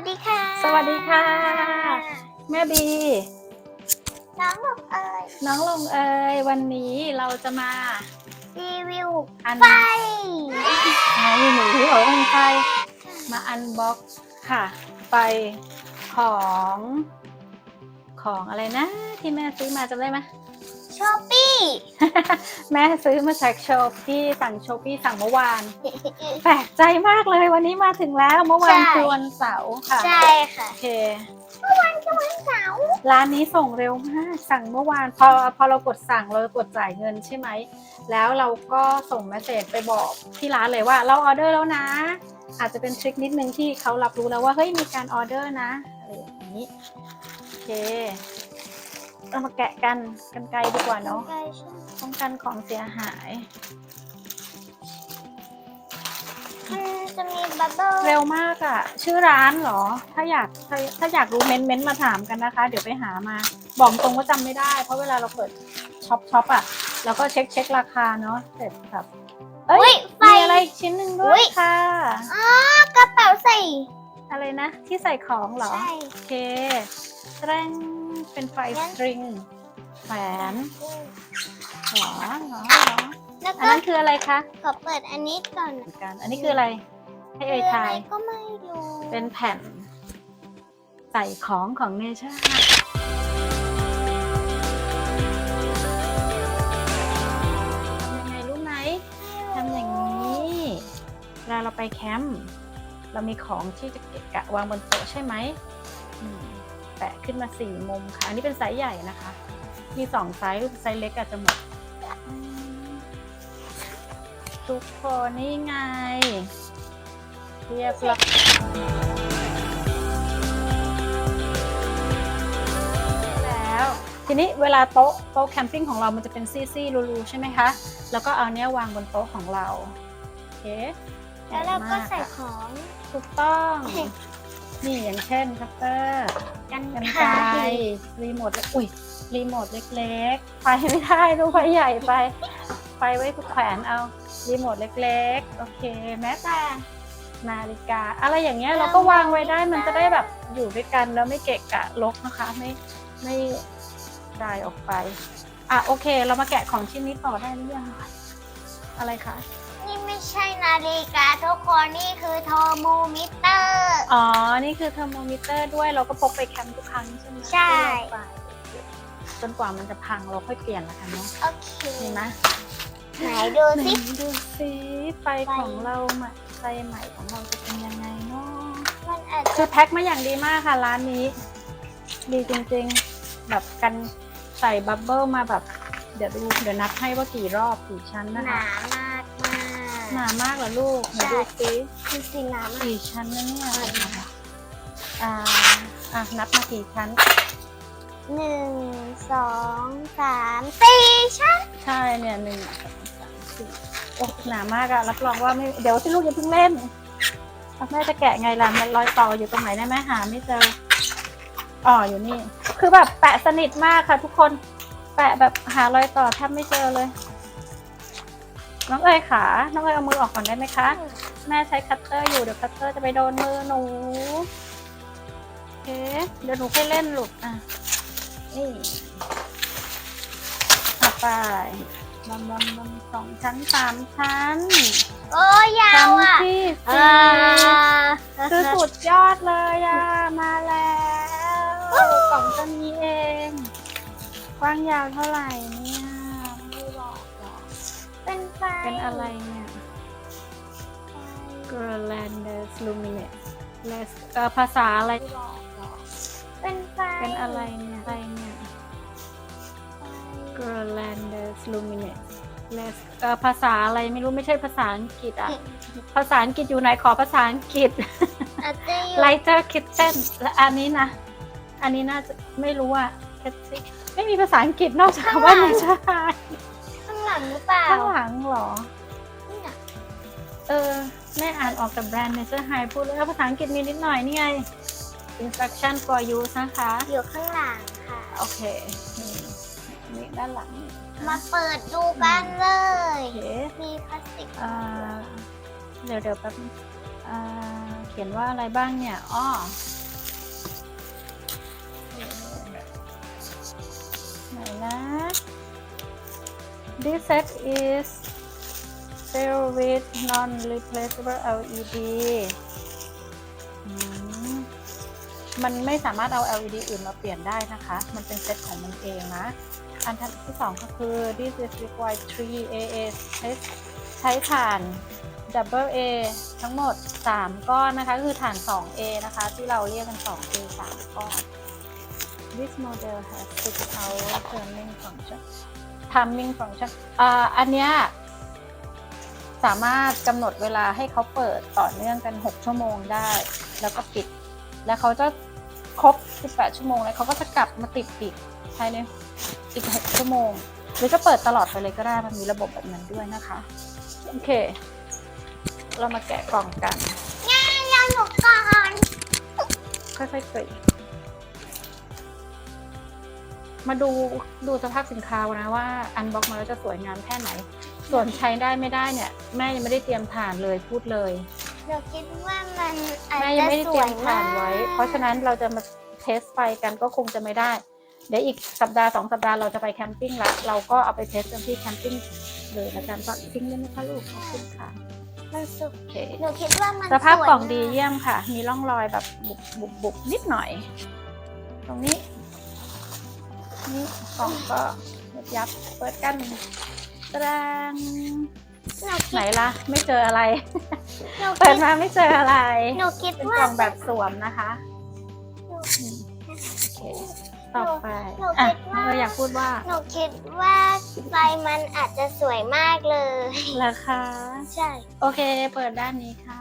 สดีค่ะ สวัสดีค่ะ แม่บี น้องบอกเอ่ยน้องลงเอยวันนี้เราจะมา รีวิวอันไฟไอหนูที่บอกว่าเป็นไฟมาอันบ็อกค่ะไปของ ของอะไรนะ ที่แม่ซื้อมาจำได้ไหมชอปปี้แม่ซื้อมาจากโชปปี้สั่งโชปปี้สั่งเมื่อวานแปลกใจมากเลยวันนี้มาถึงแล้วเมื่อวานใช่คือวันเสาร์ค่ะใช่ค่ะโอเควันเสาร์ร้านนี้ส่งเร็วมากสั่งเมื่อวานพอพอเรากดสั่งเรากดจ่ายเงินใช่ไหมแล้วเราก็ส่งเมสเซจไปบอกที่ร้านเลยว่าเราออเดอร์แล้วนะ อาจจะเป็นทริคนิดนึงที่เขารับรู้แล้วว่าเฮ้ยมีการออเดอร์นะอะไรอย่าง นี้โอเค เรามาแกะกันกันไกลดีกว่าเนาะใช่ใช่ป้องกันของเสียหาย มันจะมีบับเบิ้ลเร็วมากอะ่ะ ชื่อร้านเหรอ ถ้าอยากถ้าถ้าอยากรู้เม้นเม้นมาถามกันนะคะ เดี๋ยวไปหามา บอกตรงว่าจำไม่ได้ เพราะเวลาเราเปิดช็อปช็อปอะเราก็เช็คเช็คราคาเนาะเสร็จครับ เอ้อุ้ยยไฟ มีอะไรอีกชิ้นหนึ่งด้อุ๊วยยค่ะ อ๋อกระเป๋าใส่ อะไรนะ ที่ใส่ของเหรอ ใช่โอเคแตรงเป็นไฟสตริงแขวนหรอหรอหรอแล้วอันก็นั้นคืออะไรคะขอเปิดอันนี้ก่อนเหมือนกันอันนี้คืออะไร ให้เอ่ยคืออะทาไรยก็ไม่รู้เป็นแผ่น ใส่ของของเนเชอร์ทำยังไงรู้ไหมทำอย่างนี้เวลาเราไปแคมป์ เรามีของที่จะเกะกะวางบนโต๊ะใช่ไหมอืมแปะขึ้นมาสี่มุมค่ะ อันนี้เป็นไซส์ใหญ่นะคะ มีสองไซส์ไซส์เล็กอาจจะหมดอืมทุกคนนี่ไง เรียบร้อยแล้วทีนี้เวลาโต๊ะโต๊ะแคมปิ้งของเรามันจะเป็นซี่ๆรูๆใช่ไหมคะ แล้วก็เอาเนี้ยวางบนโต๊ะของเรา โอเค แล้วเราก็ใส่มอะของถูกต้อง นี่อย่างเช่นคัตเตอร์กันกันไกไกรรรีโมทอุ้ยรีโมทเล็กๆ ไปไม่ได้ดูกไฟใหญ่ไป ไปไว้แขวนเอารีโมทเล็กๆ โอเคแม้แต่ นาฬิกา อะไรอย่างเงี้ยเราก็วางไว้ได้มันจะได้แบบอยู่ด้วยกันแล้วไม่เกะกะลกนะคะ ไม่ไม่ได้ออกไป อะโอเค เรามาแกะของชิ้นนี้ต่อได้หรือยังอะไรคะ นี่ไม่ใช่ นาฬิกาทุกคนนี่คือโทรโมมิเตอร์ อ๋อ นี่คือเทอร์โมมิเตอร์ด้วยเราก็พกไปแคมป์ทุกครั้งใช่ไหมใช่ ที่เราไปจนกว่ามันจะพังเราค่อยเปลี่ยนละกันเนาะโอเคเห็นไหมไหนดูไหนสิดูสิไฟของเราใหม่ไฟใหม่ของเราจะเป็นยังไงเนาะมันอาจคืจะอแพ็คมาอย่างดีมากค่ะร้านนี้ ดีจริงๆ แบบกันใส่บับเบิ้ลมาแบบ เดี๋ยวดูเดี๋ยวนับให้ว่ากี่รอบกี่ชั้นหนะนาคะมากมาก หนามากเหรอลูกไหนดูสิคือสีหนามากกี่ชั้นนะเนี่ยอ่าอะนับมากี่ชั้นหนึ่งสองสามสี่ชั้นใช่เนี่ยหนึ่งสองสามสี่โอ้หนามากอะรับรองว่าไม่เดี๋ยวสิลูกอย่าเพิ่งเล่นเอาแม่จะแกะไงล่ะมันรอยต่ออยู่ตรงไหนได้ไหมหาไม่เจออ๋ออยู่นี่ คือแบบแปะสนิทมากค่ะทุกคน แปะแบบหารอยต่อแทบไม่เจอเลย น้องเอ๋ยขาน้องเอ๋ยเอามือออกก่อนได้ไหมคะ แม่ใช้คัตเตอร์อยู่เดี๋ยวคัตเตอร์จะไปโดนมือหนูโอเคเดี๋ยวหนูค่อยเล่นลูกอะนี่เอาไปบำบำบำสองชั้นสามชั้นโอ้ยาชั้นวอะที่อ่าสี่คือสุดยอดเลยอะมาแล้วกล่องต้นนี้เอง กว้างยาวเท่าไหร่ อะไรเนี่ย g r a n d e s Luminous เอ่อภาษาอะไรไม่บอกหรอกเป็นไฟเป็นอะไรเนี่ยอะไรเนี่ย g r a n d e s Luminous เอ่อภาษาอะไรไม่รู้ไม่ใช่ภาษาอังกฤษอะ ภาษาอังกฤษอยู่ไหนขอภาษาอังกฤษ อาจจะอยู่ Lighter Kitten และอันนี้นะ อันนี้น่าจะไม่รู้อะ Kitten ไม่มีภาษาอังกฤษนอกจากคำว่าไม่ใช่ข้างหลังหรือเปล่า ข้างหลังเหรอเนี่ย เออแม่อ่านออกแต่แบรนด์ Nature High พูดแล้วภาษาอังกฤษมีนิดหน่อยนี่ไง Instruction for use นะคะ อยู่ข้างหลังค่ะ โอเคนี่นี่ด้านหลังนี่มาเปิดดูกันเลย โอเคมีพลาสติกอ่าเดี๋ยวเดี๋ยวแป๊บนึงอ่อ่าเขียนว่าอะไรบ้างเนี่ยอ้อไหนนะ This set is filled with non-replaceable LED มันไม่สามารถเอา LED อื่นมาเปลี่ยนได้นะคะ มันเป็นเซตของมันเองนะ อันที่สองก็คือ this is required 3 AA ใช้ใช้ถ่าน double A ทั้งหมด 3 ก้อนนะคะ คือฐาน 2A นะคะ ที่เราเรียกกัน 2A 3 ก้อน This model has six hour turning function timing function อ่าอันเนี้ย สามารถกำหนดเวลาให้เขาเปิดต่อเนื่องกัน 6 ชั่วโมงได้ แล้วก็ปิด แล้วเขาจะครบ 18 ชั่วโมงแล้วเขาก็จะกลับมาติดอีกภายในอีก 6 ชั่วโมง หรือจะเปิดตลอดไปเลยก็ได้มันมีระบบแบบนั้นด้วยนะคะ โอเค เรามาแกะกล่องกันง่ายยังหนูก่อนค่อยๆกรีดมาดูดูสภาพสินค้านะว่าอันบ็อกมาแล้วจะสวยงามแค่ไหน ส่วนใช้ได้ไม่ได้เนี่ย แม่ยังไม่ได้เตรียมถ่านเลยพูดเลยหนูคิดว่ามันอาจแม่ยังจะไม่ได้สเตรีวยยมมาถ่านไว้กเพราะฉะนั้นเราจะมาเทสไฟกันก็คงจะไม่ได้ เดี๋ยวอีกสัปดาห์สองสัปดาห์เราจะไปแคมปิ้งละเราก็เอาไปเทสกันที่แคมปิ้งเลยละกันก็ทิ้งเลยนะคะลูกขอบคุณค่ะมันสุกโอเคหนูคิดว่ามันสภาพกล่องสวยดีมากเยี่ยมค่ะ มีร่องรอยแบบบุบบุบบุบนิดหน่อย ตรงนี้ นี่กล่องก็ยับยับเปิดกัน ตารางหนูไหนคิดล่ะ ไม่เจออะไร หนูเปิคิดดมาไม่เจออะไร หนูคิดเป็นว่ากล่องแบบสวมนะคะอืมโอเคต่อไป อะเราอยากพูดว่าหนูคิดว่าไฟมันอาจจะสวยมากเลย ราคา ใช่ โอเค เปิดด้านนี้ค่ะ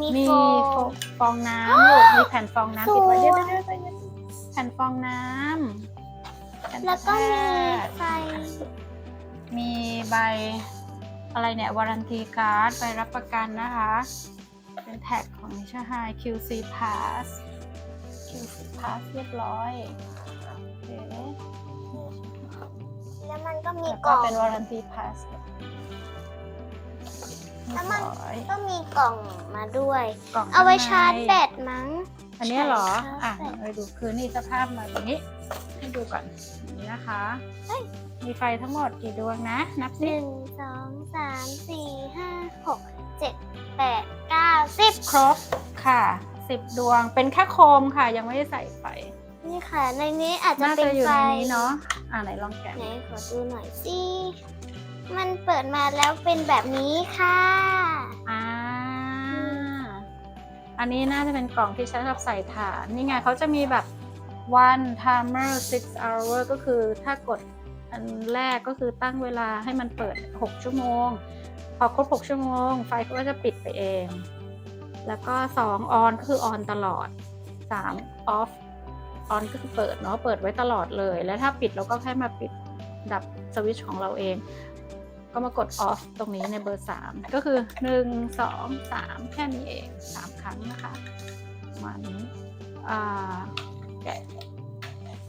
มีมีโฟโฟฟองน้ำลูกมีแผ่นฟองน้ำติดไว้สวย เดี๋ยวเดี๋ยวเดี๋ยวเดี๋ยวแผ่นฟองน้ำ ผ่นแล้วก็มีแพทย์ไฟมีใบอะไรเนี่ยวารันตีการ์ดใบรับประกันนะคะ เป็นแท็กของนิชาไฮ QC Pass QC Pass เรียบร้อยโอเคแล้วมันก็มีแล้วกก็ล่องเป็นวารันตี Pass แล้วมันเรียบร้อยก็มีกล่องมาด้วยกล่องเอาไว้ข้งในชาร์จแบตมั้ง อันเนี้ยเหรอใช่อะใช่เราดูคือนี่สภาพมาแบบนี้ ให้ดูก่อนอย่าง นี้นะคะ มีไฟทั้งหมดกี่ดวงนะ นับหสินึ่งสองสามสี่ห้าหกเจ็ดแปดเก้าสิบครบค่ะสิบดวงเป็นแค่โคมค่ะ ยังไม่ได้ใส่ไฟนี่ค่ะ ในนี้อาจจะน่าเป็จะนอยู่ไฟในนี้เนาะอ่าไหนลองแกะไหนขอดูหน่อยสิมันเปิดมาแล้วเป็นแบบนี้ค่ะ อ่าอันนี้น่าจะเป็นกล่องที่ใช้สำหรับใส่ถ่านนี่ไงเขาจะมีแบบ one timer six hour ก็คือถ้ากดอันแรกก็คือตั้งเวลาให้มันเปิด 6 ชั่วโมง พอครบ 6 ชั่วโมง ไฟก็จะปิดไปเอง แล้วก็ 2 on ก็คือ on ตลอด 3 off on ก็คือเปิดเนาะเปิดไว้ตลอดเลย แล้วถ้าปิดเราก็แค่มาปิดดับสวิตช์ของเราเอง ก็มากด off ตรงนี้ในเบอร์ 3 ก็คือ 1 2 3 แค่นี้เอง 3 ครั้งนะคะมานี้อ่า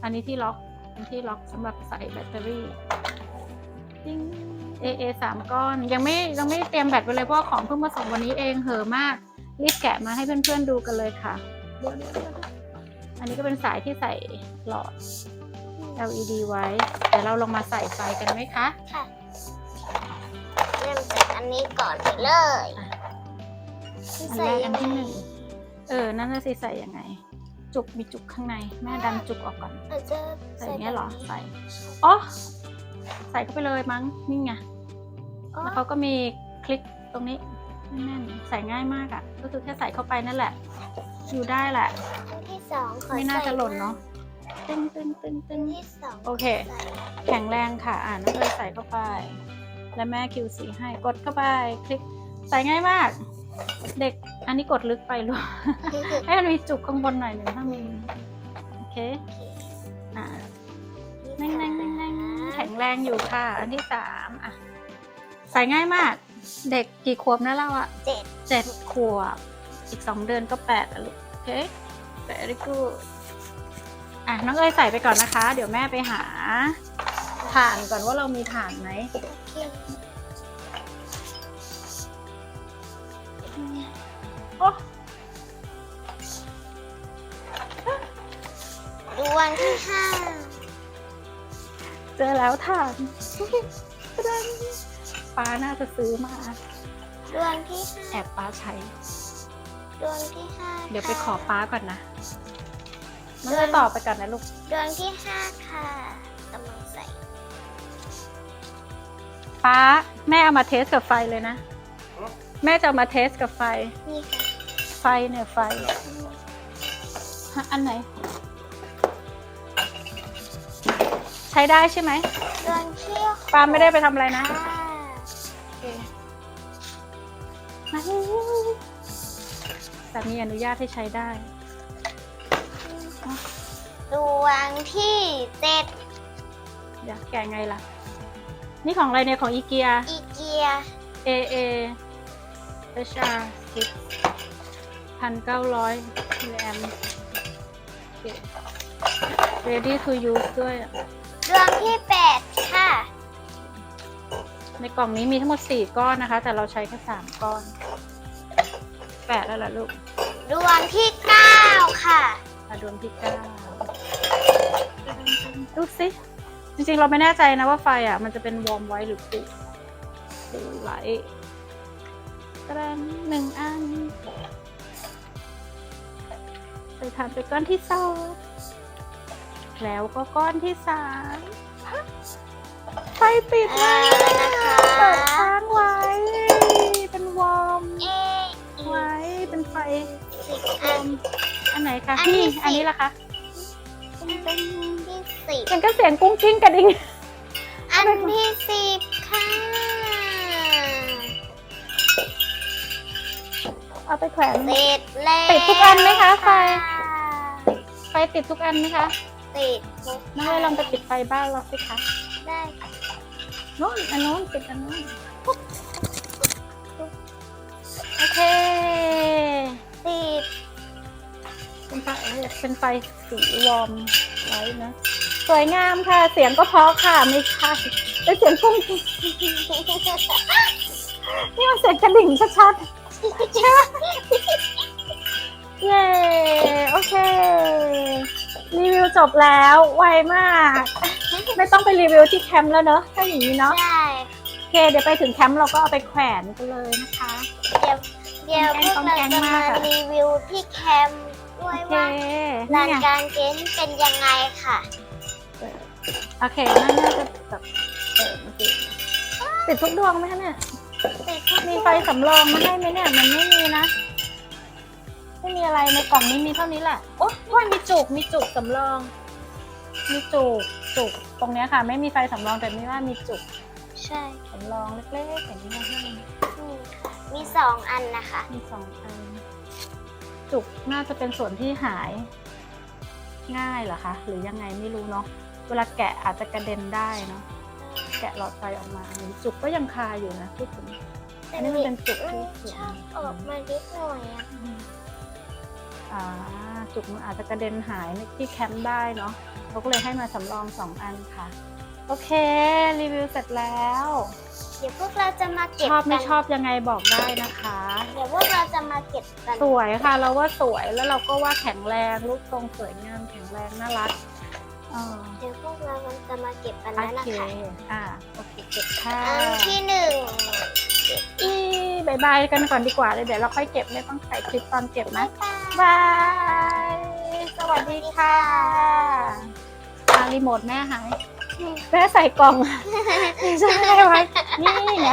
อันนี้ที่ล็อกอันที่ล็อกสำหรับใส่แบตเตอรี่ติ้ง AA สามก้อน ยังไม่ยังไม่เตรียมแบตไว้เลยเพราะว่าของเพิ่งมาส่งวันนี้เองเหอะมาก รีบแกะมาให้เพื่อนๆดูกันเลยค่ะเดี๋ยวเดี๋ยวเดี๋ยวอันนี้ก็เป็นสายที่ใส่หลอด LED ไว้แต่เราลองมาใส่ไฟกันไหมคะ ค่ะ เริ่มจากอันนี้ก่อนเลย อันใส่แรกยัอังนไงที่หนึ่งเออ นั่นน่ะสิใส่ยังไง จุกมีจุกข้างใน แม่ดันจุกออกก่อนอาจจะใส่อย่างเงี้ยเหรอแบบนี้ใส่อ๋อใส่เข้าไปเลยมั้งนี่ไงอ๋อแล้วเขาก็มีคลิกตรงนี้แน่นๆใส่ง่ายมากอะ่ะ ก็คือแค่ใส่เข้าไปนั่นแหละ อยู่ได้แหละอันที่สองขอไม่น่าจะหล่นเนาะใส่ตึ้งตึ้งตึ้งอัตึ้นงที่สองโอเค ใส่แข็งแรงค่ะ อ่าน้องเลยใส่เข้าไป และแม่ QC ให้กดเข้าไปคลิกใส่ง่ายมาก เด็กอันนี้กดลึกไปหรือให้มันมีจุกข้างบนหน่อยหนึ่งถ้ามีโอเคอ่าแน่งแน่งแน่งแน่งแข็งแรงอยู่ค่ะ อันที่สามอะใส่ง่ายมาก เด็กกี่ขวบนะเราอะเจ็ดเจ็ดขวบ อีกสองเดือนก็แปดอะลูกโอเค very good อะน้องเอ๋ยใส่ไปก่อนนะคะ เดี๋ยวแม่ไปหาถ่านก่อนว่าเรามีถ่านไหม โอ้ดวงที่ห้าเจอแล้วถ่านตะดันป้าน่าจะซื้อมา ดวงที่ห้าแอบป้าใช้ ดวงที่ห้าเดี๋ยวไปขอค่ะป้าก่อนนะน้องเลยต่อไปก่อนนะลูก ดวงที่ห้าค่ะกำลังใส่ป้าแม่เอามาเทสกับไฟเลยนะ แม่จะเอามาเทสกับไฟ นี่ค่ะไฟเนี่ยไฟฮะอันไหน ใช้ได้ใช่ไหมดวงที่ป้าไม่ได้ไปทำอะไรนะค่ะโอเคมาสามีอนุญาตให้ใช้ได้ ดวงที่เจ็ดอยากแกะไงล่ะ นี่ของอะไรเนี่ยของอีเกีย อีเกีย A A H R สิบพันเก้าร้อยมิลลิแอม ready to use ด้วย ดวงที่แปดค่ะ ในกล่องนี้มีทั้งหมด 4 ก้อนนะคะ แต่เราใช้แค่ 3 ก้อนแปดแล้วล่ะลูกดวงที่เก้าค่ะมาดวงที่เก้าดูสิ จริงๆ เราไม่แน่ใจนะว่าไฟอะ มันจะเป็นวอร์มไว้หรือปูปูไหล กระนหนึ่งอันไปทำไปก้อนที่สองแล้วก็ก้อนที่สามไฟติดแล้วเอาแล้วนะคะเปิดค้างไว้ เป็นวอร์มเออีไว้เป็นไฟสิบวอัอนร์มอันไหนคะอันที่นี่สิบอันนี้ล่ะคะอันที่สิบมันก็เสียงกุ้งกิ้งกระดิ่งอันที่สิบ เอาไปแขวนเสร็จแล้วติดทุกอันไหมคะไฟ ไฟติดทุกอันไหมคะติดทุกน้องเลยลองไปปิดไฟบ้านเราสิคะได้ค่ะโน้นอันโน้นปิดอันโน้นปุ๊บปุ๊บโอเค ติดเป็นไฟเป็นไฟสีวอร์มไว้นะ สวยงามค่ะ เสียงก็เพราะค่ะ ไม่ใช่เป็นเสียงกุ้งกิ้งนี่มันเสียงกระดิ่งชัดๆใช่ไหม เย้ โอเค รีวิวจบแล้วไวมาก ไม่ต้องไปรีวิวที่แคมป์แล้วเนอะถ้าอย่างนี้เนาะได้โอเค เดี๋ยวไปถึงแคมป์เราก็เอาไปแขวนกันเลยนะคะ เดี๋ยวเดี๋ยวพวกเราจะมารีวิวที่แคมป์ด้วยโอเคว่านี่ลานไงกลางเต็นท์เป็นยังไงค่ะ โอเคน่าน่าจะแบบเออเมื่อกี้ติดทุกดวงไหมคะเนี่ยติดทุก มีไฟสำรองมาให้ไหมเนี่ย มันไม่มีนะ ไม่มีอะไรในกล่องนี้มีเท่านี้แหละ โอ๊ยโอ้ยมีจุก มีจุกสำรอง มีจุก จุก ตรงเนี้ยค่ะ ไม่มีไฟสำรองแต่มีว่ามีจุกใช่สำรองเล็กๆอย่างนี้มาให้นี่ค่ะมีสองอันนะคะ มีสองอัน จุกน่าจะเป็นส่วนที่หายง่ายเหรอคะ หรือยังไงไม่รู้เนาะ เวลาแกะอาจจะกระเด็นได้เนาะ แกะหลอดไฟออกมาจุกก็ยังคาอยู่นะพูดถึงอันนี้มันเป็นจุกที่เสียชอบออกมานิดหน่อยอะอ่าจุกมันอาจจะกระเด็นหายในที่แคมป์ได้เนาะเขาก็เลยให้มาสำรองสองอันค่ะ โอเค รีวิวเสร็จแล้ว เดี๋ยวพวกเราจะมาเก็บชอบไม่กันชอบยังไงบอกได้นะคะ เดี๋ยวพวกเราจะมาเก็บกันสวยค่ะ เราว่าสวยแล้วเราก็ว่าแข็งแรงรูปทรงสวยงามแข็งแรงน่ารักเออเดี๋ยวพวกเราจะมาเก็บกันโอแล้วนะเคคะอ่าโอเคเก็บค่ะอันที่หนึ่งอีบายบายกันก่อนดีกว่าเลยเดี๋ยวเราค่อยเก็บไม่ต้องถ่ายคลิปตอนเก็บนะบ๊ายบายบาย สวัสดีค่ะอารีโมทแม่หายแม่ใส่กล่องใช่ไหมนี่ไง